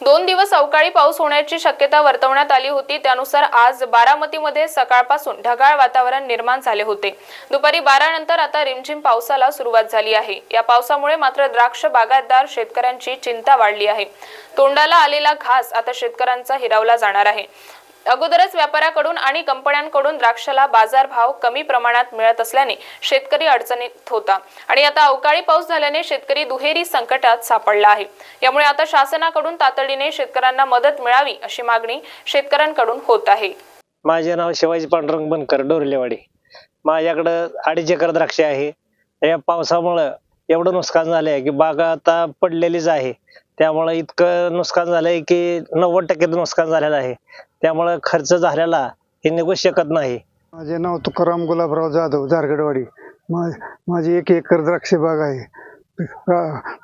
दोन दिवस अवकाळी पाऊस होण्याची शक्यता वर्तवण्यात आली होती. त्यानुसार आज बारामतीमध्ये सकाळपासून ढगाळ वातावरण निर्माण झाले होते. दुपारी बारा नंतर आता रिमझिम पावसाला सुरुवात झाली आहे. या पावसामुळे मात्र द्राक्ष बागायतदार शेतकऱ्यांची चिंता वाढली आहे. तोंडाला आलेला घास आता शेतकऱ्यांचा हिरावला जाणार आहे. अगोदरच व्यापाऱ्याकडून आणि कंपन्यांकडून द्राक्षाला बाजारभाव कमी प्रमाणात मिळत असल्याने शेतकरी अडचणीत होता. आणि आता अवकाळी पाऊस झाल्याने शेतकरी दुहेरी संकटात सापडला आहे. यामुळे आता शासनाकडून तातडीने शेतकऱ्यांना मदत मिळावी अशी मागणी शेतकऱ्यांकडून होत आहे. माझे नाव शिवाजी पांडुरंग बनकर डोरलेवाडी माझ्याकडं अडीच एकर द्राक्ष आहे. या पावसामुळं एवढं नुकसान झालंय की बागा आता पडलेलीच आहे. त्यामुळं इतकं नुकसान झालंय की नव्वद टक्के नुकसान झालेलं आहे. त्यामुळं खर्च झालेला हे निघू शकत नाही. माझे नाव तुकाराम गुलाबराव जाधव झारगडवाडी मा माझी एक एकर द्राक्ष बाग आहे.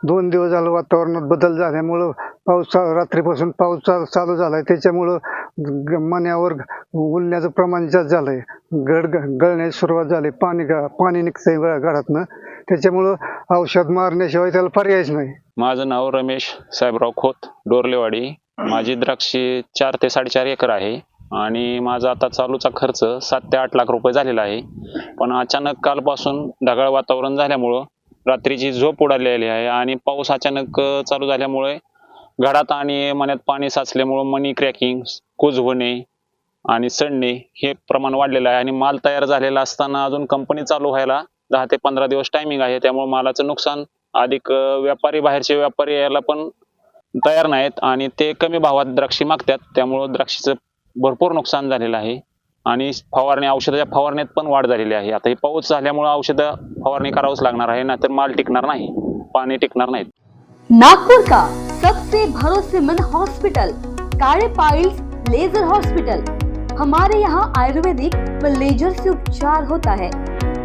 दोन दिवस झालं वातावरणात बदल झाल्यामुळं पाऊस रात्रीपासून पाऊस चालू चालू झालाय. त्याच्यामुळं ग- मण्यावर उलण्याचं प्रमाण जास्त झालंय. गड ग- गळण्याची सुरुवात झाली. पाणी पाणी निघतंय गडातनं त्याच्यामुळं औषध मारण्याशिवाय त्याला पर्यायच नाही. माझं नाव रमेश साहेबराव खोत डोरलेवाडी. माझी द्राक्षे चार ते साडेचार एकर आहे आणि माझा आता चालूचा खर्च सात ते आठ लाख रुपये झालेला आहे. पण अचानक कालपासून ढगाळ वातावरण झाल्यामुळं रात्रीची झोप उडालेली आहे आणि पाऊस अचानक चालू झाल्यामुळे घरात आणि मण्यात पाणी साचल्यामुळं मनी क्रॅकिंग कुज होणे आणि सडणे हे प्रमाण वाढलेलं आहे आणि माल तयार झालेला असताना अजून कंपनी चालू व्हायला दहा ते पंधरा दिवस टायमिंग आहे. त्यामुळे मालाचं नुकसान अधिक व्यापारी बाहेरचे व्यापारी यायला पण तयार नाहीत आणि ते कमी भावात द्राक्षी मागतात. त्यामुळं द्राक्षीचं भरपूर नुकसान झालेलं आहे. आणि फवारणी औषधाच्या फवारणीत पण वाढ झालेली आहे. आता हे पाऊस झाल्यामुळे औषधं फवारणी करावंच लागणार आहे नाहीतर माल टिकणार नाही पाणी टिकणार नाहीत. नागपूर का? सबसे भरोसेमंद हॉस्पिटल काले पाइल्स लेजर हॉस्पिटल हमारे यहाँ आयुर्वेदिक व लेजर से उपचार होता है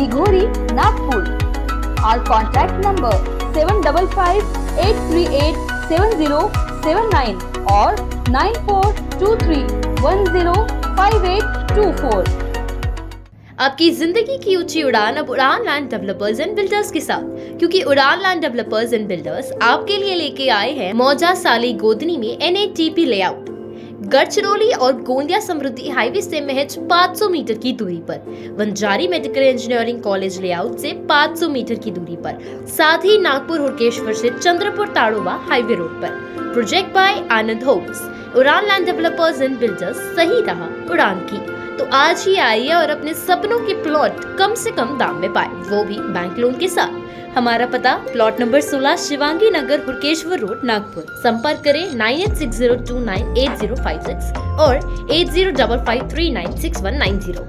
Dighori, Nagpur. Our contact number 7558387079 or 9423105824 आपकी ज़िंदगी की ऊँची उड़ान अब Udaan land developers and builders के साथ, क्योंकि उड़ान लैंड डेवलपर्स एंड बिल्डर्स आपके लिए लेके आए हैं मौजा साली गोदनी में एन लेआउट गढ़चिरौली और गोंदिया समृद्धि हाईवे से महज 500 मीटर की दूरी पर। Vanjari medical engineering college layout से 500 मीटर की दूरी पर। साथ ही नागपुर हुड़केश्वर से Chandrapur Tadoba highway road per. Project by Anand homes Udaan land developers and builders सही रहा उड़ान की। तो आज ही आइए और अपने सपनों के प्लॉट कम से कम दाम में पाए। वो भी बैंक लोन के साथ। हमारा पता plot number 16 Shivangi Nagar Hurkeshwar road Nagpur. संपर्क करें nine eight six zero two nine eight zero five six और eight zero double five three nine six one nine zero.